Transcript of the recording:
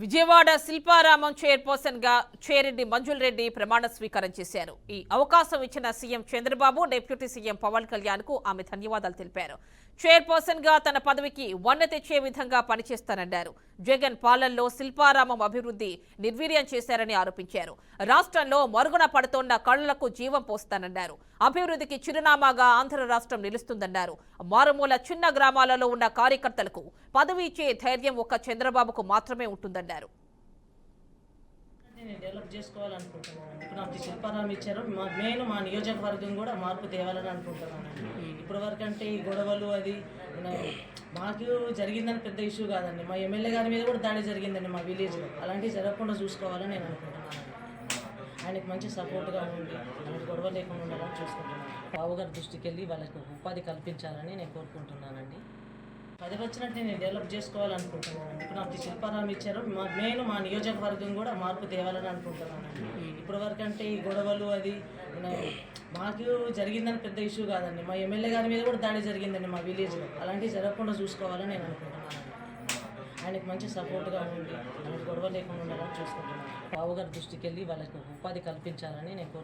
విజయవాడ శిల్పారామం చైర్పర్సన్గా చేరెడ్డి మంజుల్ రెడ్డి ప్రమాణ స్వీకారం చేశారు. ఈ అవకాశం ఇచ్చిన CM Chandrababu deputy CM Pawan కళ్యాణ్కు ఆమె ధన్యవాదాలు తెలిపారు. చైర్పర్సన్గా తన పదవికి వన్నె తెచ్చే విధంగా పనిచేస్తానన్నారు. జగన్ పాలనలో శిల్పారామం అభివృద్ధి నిర్వీర్యం చేశారని ఆరోపించారు. రాష్ట్రంలో మరుగున పడుతోన్న కళ్ళకు జీవం పోస్తానన్నారు. అభివృద్ధికి చిరునామాగా ఆంధ్ర రాష్ట్రం నిలుస్తుందన్నారు. మారుమూల చిన్న గ్రామాలలో ఉన్న కార్యకర్తలకు పదవి ఇచ్చే ధైర్యం ఒక్క చంద్రబాబుకు మాత్రమే ఉంటుందన్నారు. నేను డెవలప్ చేసుకోవాలనుకుంటున్నాను. ఇప్పుడు నాకు శిల్పారాం ఇచ్చారు. మా నేను మా నియోజకవర్గం కూడా మార్పు తేవాలని అనుకుంటున్నాను. ఇప్పటి వరకు అంటే ఈ గొడవలు అది మాకు జరిగిందని పెద్ద ఇష్యూ కాదండి. మా ఎమ్మెల్యే గారి మీద కూడా దాడి జరిగిందండి మా విలేజ్లో అలాంటివి జరగకుండా చూసుకోవాలని నేను అనుకుంటున్నాను. ఆయనకి మంచి సపోర్ట్గా ఉండి అలాంటి గొడవ లేకుండా ఉండాలని చూసుకుంటున్నాను. బాబు గారి దృష్టికి వెళ్ళి వాళ్ళకి ఉపాధి కల్పించాలని నేను కోరుకుంటున్నానండి. పది వచ్చినట్టు నేను డెవలప్ చేసుకోవాలనుకుంటున్నాను. ఇప్పుడు నాకు ఈ శిల్పారామం ఇచ్చారు. మా నేను మా నియోజకవర్గం కూడా మార్పు తేవాలని అనుకుంటున్నాను. ఇప్పటి వరకు అంటే ఈ గొడవలు అది మాకు జరిగిందని పెద్ద ఇష్యూ కాదండి. మా ఎమ్మెల్యే గారి మీద కూడా దాడి జరిగిందండి మా విలేజ్లో అలాంటివి జరగకుండా చూసుకోవాలని నేను అనుకుంటున్నాను. ఆయనకు మంచి సపోర్ట్గా ఉండి అలాంటి గొడవ లేకుండా ఉండాలని చూసుకుంటున్నాను. బాబు గారి దృష్టికి వెళ్ళి వాళ్ళకి ఉపాధి కల్పించాలని నేను కోరుకుంటున్నాను.